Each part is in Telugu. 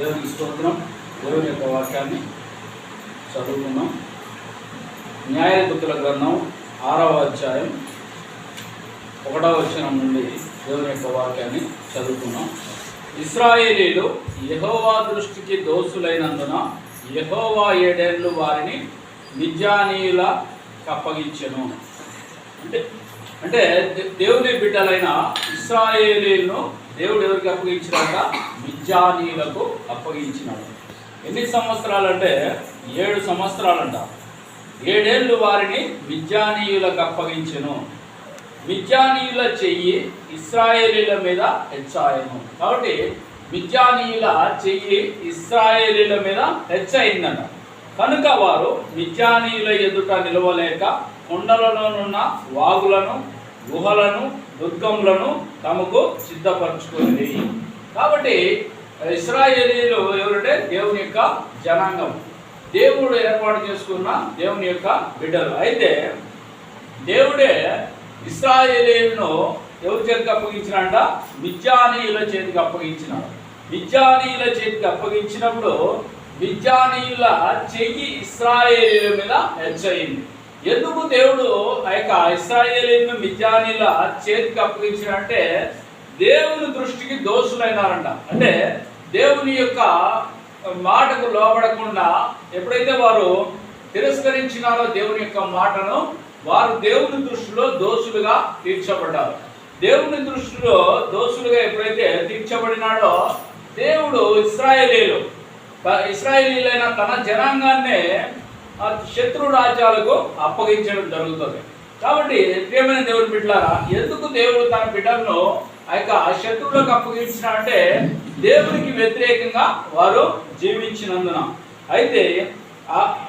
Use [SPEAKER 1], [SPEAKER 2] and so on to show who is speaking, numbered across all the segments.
[SPEAKER 1] దేవునికి స్తోత్రం దేవుని యొక్క వాక్యాన్ని చదువుకున్నాం న్యాయబుద్ధుల గ్రంథం ఆరవ అధ్యాయం ఒకటవ వచనం నుండి దేవుని యొక్క వాక్యాన్ని చదువుకున్నాం ఇస్రాయేలీలు యహోవా దృష్టికి దోసులైనందున యహోవా ఏడేళ్ళు వారిని మిజ్జానీయుల కప్పగించను. అంటే అంటే దేవుని బిడ్డలైన ఇస్రాయేలీలను దేవుడు ఎవరికి అప్పగించినాక మిజ్జానీయులకు అప్పగించినాడు. ఎన్ని సంవత్సరాలంటే ఏడు సంవత్సరాలంట. ఏడేళ్ళు వారిని మిజ్జానీయులకు అప్పగించను. మిజ్జానీయుల చెయ్యి ఇస్రాయేలీల మీద హెచ్చాయను. కాబట్టి మిజ్జానీయుల చెయ్యి ఇస్రాయేలీల మీద హెచ్చయిందంట. కనుక వారు మిజ్జానీయుల ఎదుట నిలవలేక కొండలలోనున్న వాగులను గుహలను దుర్గములను తమకు సిద్ధపరచుకుంది కాబట్టి ఇస్రాయేలీలు ఎవరంటే దేవుని యొక్క జనాంగం. దేవుడు ఏర్పాటు చేసుకున్న దేవుని యొక్క బిడ్డలు. అయితే దేవుడే ఇస్రాయేలీలను ఎవరి చేతికి అప్పగించినాడ మిజ్జానీయుల చేతికి అప్పగించినాడు. మిజ్జానీయుల చేతికి అప్పగించినప్పుడు మిజ్జానీయుల చెయ్యి ఇస్రాయేలీల మీద హెచ్చయింది ఎందుకు దేవుడు ఆ యొక్క ఇస్రాయేలీలను మిజానీల చేతికి అప్పగించాడంటే దేవుని దృష్టికి దోషులైనారంట. అంటే దేవుని యొక్క మాటకు లోబడకుండా ఎప్పుడైతే వారు తిరస్కరించినారో దేవుని యొక్క మాటను వారు దేవుని దృష్టిలో దోషులుగా తీర్చబడ్డారు. దేవుని దృష్టిలో దోషులుగా ఎప్పుడైతే తీర్చబడినాడో దేవుడు ఇస్రాయేలీలు త- ఇస్రాయేలీలైన తన జనాంగాన్నే శత్రు రాజ్యాలకు అప్పగించడం జరుగుతుంది. కాబట్టి ప్రియమైన దేవుని బిడ్డలారా ఎందుకు దేవుడు తన బిడ్డలను ఆ యొక్క శత్రువులకు అప్పగించిన అంటే దేవునికి వ్యతిరేకంగా వారు జీవించినందున. అయితే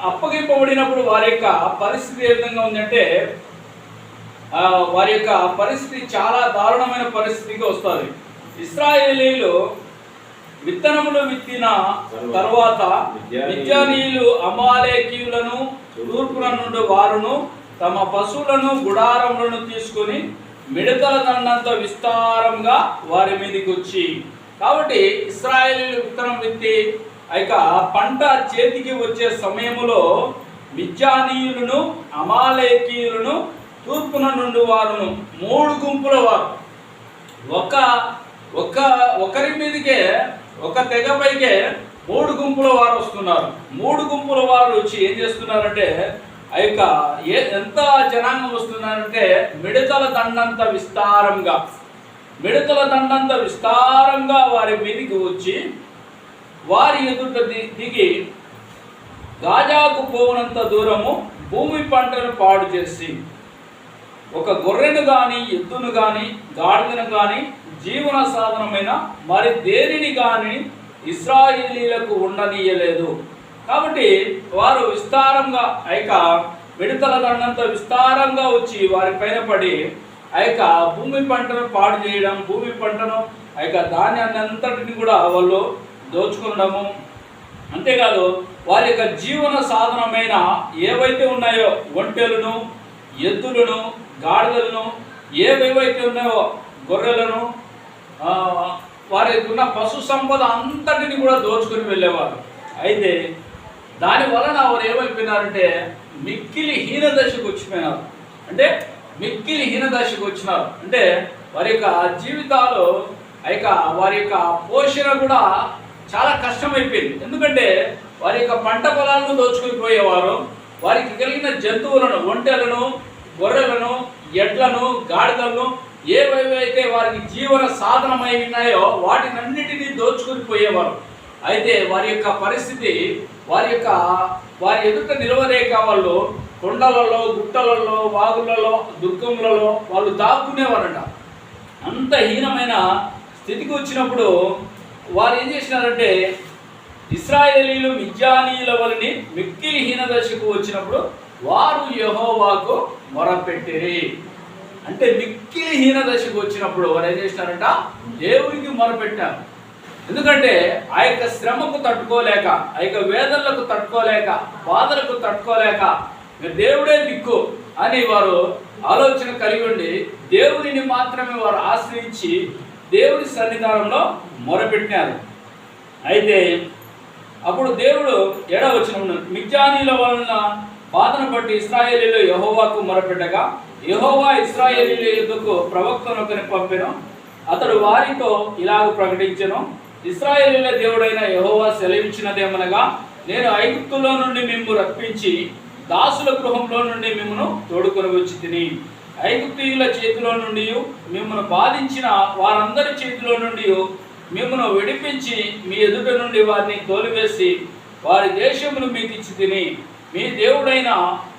[SPEAKER 1] అప్పగింపబడినప్పుడు వారి యొక్క పరిస్థితి ఏ విధంగా ఉందంటే వారి యొక్క పరిస్థితి చాలా దారుణమైన పరిస్థితికి వస్తుంది. ఇస్రాయేలీలు విత్తనములు విత్తిన తర్వాత మిద్యానీయులు అమాలేకీయులను తూర్పున నుండి వారును తమ పశువులను గుడారములను తీసుకుని మిడతల దండంత విస్తారంగా వారి మీదకి వచ్చి కాబట్టి ఇస్రాయేలీలు విత్తనం విత్తి యొక్క పంట చేతికి వచ్చే సమయములో మిద్యానీయులను అమాలేకీయులను తూర్పున నుండి వారును మూడు గుంపుల వారు. ఒక ఒక ఒకరి మీదకే ఒక తెగపైకే మూడు గుంపుల వారు వస్తున్నారు. మూడు గుంపుల వారు వచ్చి ఏం చేస్తున్నారంటే ఆ యొక్క ఏ ఎంత జనాంగం వస్తున్నారంటే మిడతల దండంత విస్తారంగా మిడతల దండంత విస్తారంగా వారి మీదకి వచ్చి వారి ఎదుట ది- దిగి గాజాకు పోవునంత దూరము భూమి పంటను పాడు చేసి ఒక గొర్రెను కానీ ఎద్దును కానీ గాడిదను కానీ జీవన సాధనమైన మరి దేనిని కానీ ఇస్రాయేలీలకు ఉండనీయలేదు. కాబట్టి వారు విస్తారంగా ఆ యొక్క విడతల దండంతో విస్తారంగా వచ్చి వారి పైన పడి ఆ యొక్క భూమి పంటను పాడు చేయడం భూమి పంటను ఆ యొక్క ధాన్యాన్ని అంతటిని కూడా వాళ్ళు దోచుకుండము అంతేకాదు వారి యొక్క జీవన సాధనమైన ఏవైతే ఉన్నాయో ఒంటెలను ఎద్దులను గాడిదలను ఏవేవైతే ఉన్నాయో గొర్రెలను వారికి వారి ఉన్న పశు సంపద అంతటిని కూడా దోచుకొని వెళ్ళేవారు. అయితే దాని వలన వారు ఏమైపోయినారంటే మిక్కిలి హీన దశకు వచ్చిపోయినారు. అంటే మిక్కిలి హీన దశకు వచ్చినారు. అంటే వారి యొక్క జీవితాలు ఆ యొక్క వారి యొక్క పోషణ కూడా చాలా కష్టమైపోయింది. ఎందుకంటే వారి యొక్క పంట పొలాలను దోచుకుని పోయేవారు. వారికి కలిగిన జంతువులను ఒంటెలను గొర్రెలను ఎడ్లను గాడిదలను ఏవైతే వారికి జీవన సాధనమై ఉన్నాయో వాటినన్నిటినీ దోచుకుని పోయేవారు. అయితే వారి యొక్క పరిస్థితి వారి యొక్క వారి ఎదుట నిలవలేక వాళ్ళు కొండలలో గుట్టలలో వాగులలో దుర్గములలో వాళ్ళు దాక్కునేవారంట. అంత హీనమైన స్థితికి వచ్చినప్పుడు వారు ఏం చేసినారంటే ఇస్రాయేలీలు మిజ్జానీయుల వలని మిక్కిలి దశకు వచ్చినప్పుడు వారు యహోవాకు మొరపెట్టిరి. అంటే మిక్కిలి హీన దశకు వచ్చినప్పుడు వారు ఏం చేసినారంట? దేవునికి మొరపెట్టారు ఎందుకంటే ఆ యొక్క శ్రమకు తట్టుకోలేక ఆ యొక్క వేదనలకు తట్టుకోలేక బాధలకు తట్టుకోలేక దేవుడే దిక్కు అని వారు ఆలోచన కలిగి ఉండి దేవుడిని మాత్రమే వారు ఆశ్రయించి దేవుడి సన్నిధానంలో మొరపెట్టినారు. అయితే అప్పుడు దేవుడు ఏడవచనం మిజ్జానీల వలన బాధను బట్టి ఇస్రాయేలీలు యహోవాకు మొరపెట్టగా యహోవా ఇస్రాయేలీల యుద్ధకు ప్రవక్తను ఒకరిని పంపెను. అతడు వారితో ఇలాగ ప్రకటించను ఇస్రాయేలీల దేవుడైన యహోవా సెలవిచ్చినదేమనగా నేను ఐగుప్తులో నుండి మిమ్ము రప్పించి దాసుల గృహంలో నుండి మిమ్మను తోడుకొని వచ్చి తిని ఐగుప్తీయుల చేతిలో నుండి మిమ్మను బాధించిన వారందరి చేతిలో నుండి మిమ్మను విడిపించి మీ ఎదుట నుండి వారిని తోలివేసి వారి దేశమును మీకు ఇచ్చి తిని మీ దేవుడైన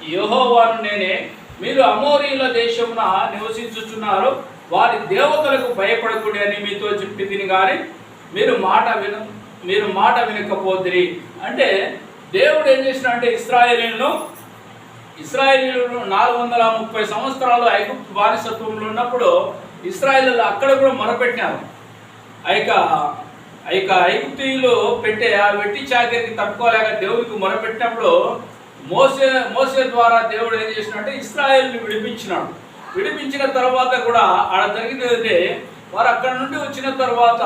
[SPEAKER 1] యహోవాను నేనే. మీరు అమోరీల దేశమున నివసించుచున్నారు వారి దేవతలకు భయపడకూడదు అని మీతో చెప్పి తిని కానీ మీరు మాట విన మీరు మాట వినకపోతిరి. అంటే దేవుడు ఏం చేసినంటే ఇస్రాయేలీలను ఇస్రాయేలీలు నాలుగు వందల ముప్పై సంవత్సరాలు ఐగుప్తు బానిసత్వంలో ఉన్నప్పుడు ఇస్రాయేలీలు అక్కడ కూడా మొరపెట్టినారు. ఆ యొక్క ఆ యొక్క పెట్టే ఆ వెట్టి చాకరికి తట్టుకోలేక దేవుడికి మొరపెట్టినప్పుడు మోసే మోసే ద్వారా దేవుడు ఏం చేసినాడంటే ఇస్రాయేల్ని విడిపించినాడు. విడిపించిన తర్వాత కూడా ఆడ జరిగింది ఏంటంటే వారు అక్కడ నుండి వచ్చిన తర్వాత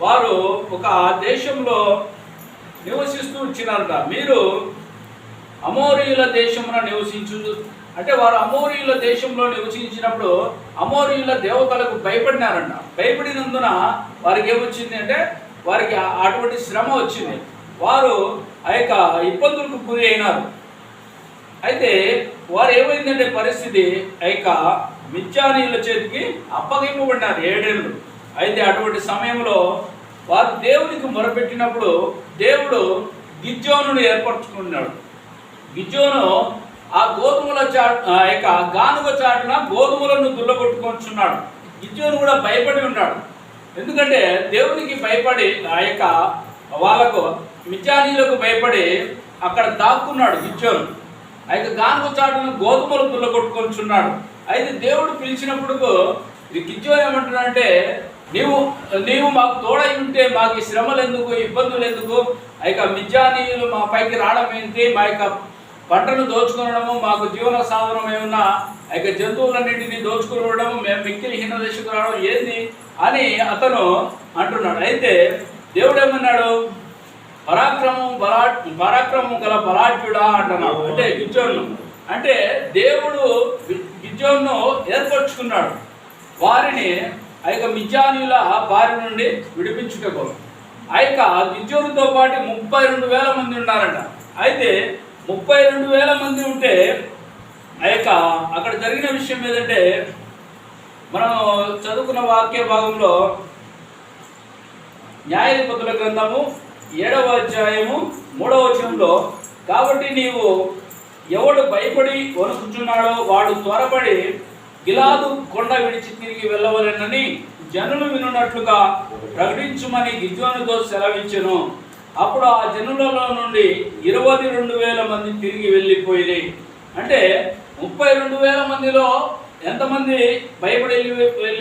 [SPEAKER 1] వారు ఒక దేశంలో నివసిస్తూ వచ్చినారట. మీరు అమోరీయుల దేశమున నివసించు అంటే వారు అమోరియుల దేశంలో నివసించినప్పుడు అమోరియుల దేవతలకు భయపడినారంట. భయపడినందున వారికి ఏమొచ్చింది అంటే వారికి అటువంటి శ్రమ వచ్చింది. వారు ఆ యొక్క ఇబ్బందులకు గురి అయినారు. అయితే వారు ఏమైందంటే పరిస్థితి ఆ యొక్క మిథ్యానీయుల చేతికి అప్పగింపబడినారు ఏడేళ్ళు. అయితే అటువంటి సమయంలో వారు దేవునికి మొరపెట్టినప్పుడు దేవుడు గిజ్జోను ఏర్పరచుకున్నాడు. గిజ్జోను ఆ గోధుమల చాటు ఆ యొక్క గానుగ చాటున గోధుమలను దుల్లగొట్టుకొచ్చున్నాడు గిద్యోను కూడా భయపడి ఉన్నాడు. ఎందుకంటే దేవునికి భయపడి ఆ యొక్క వాళ్ళకు మిజానీలకు భయపడి అక్కడ దాక్కున్నాడు గిజ్జోను అయితే గానుగ చాటున గోధుమలు దుల్లగొట్టుకొచ్చున్నాడు అయితే దేవుడు పిలిచినప్పుడు ఈ గిజ్జోను ఏమంటున్నాడంటే నీవు నీవు మాకు తోడై ఉంటే మాకు శ్రమలు ఎందుకు ఇబ్బందులు ఎందుకు ఆ యొక్క మిజ్జానీయులు మా పైకి రావడం ఏంటి మా యొక్క పంటను దోచుకునడము మాకు జీవన సాధనం ఏమన్నా ఆ యొక్క జంతువులన్నింటినీ దోచుకోవడము మేము మిక్కిలి హీన దశకు రావడం ఏంది అని అతను అంటున్నాడు. అయితే దేవుడు ఏమన్నాడు? పరాక్రమం బలా పరాక్రమం గల బలాఢ్యుడా అంటున్నాడు. అంటే గిజ్జోను అంటే దేవుడు గిజ్జోన్ను ఏర్పరచుకున్నాడు. వారిని ఆ యొక్క బారి నుండి విడిపించుటకు ఆ యొక్క గిజ్జోనుతో పాటు ముప్పై రెండు వేల మంది ఉన్నారంట. అయితే ముప్పై రెండు వేల మంది ఉంటే ఆ యొక్క అక్కడ జరిగిన విషయం ఏదంటే మనం చదువుకున్న వాక్య భాగంలో న్యాయాధిపతుల గ్రంథము ఏడవ అధ్యాయము మూడవ వచనంలో కాబట్టి నీవు ఎవడు భయపడి వణుకుచున్నాడో వాడు త్వరపడి గిలాదు కొండ విడిచి తిరిగి వెళ్ళవలెనని జనులు వినున్నట్లుగా ప్రకటించుమని గిద్యోనుతో సెలవించెను అప్పుడు ఆ జనులలో నుండి ఇరవై రెండు వేల మంది తిరిగి వెళ్ళిపోయి అంటే ముప్పై రెండు వేల మందిలో ఎంతమంది భయపడి వెళ్ళి వెళ్ళి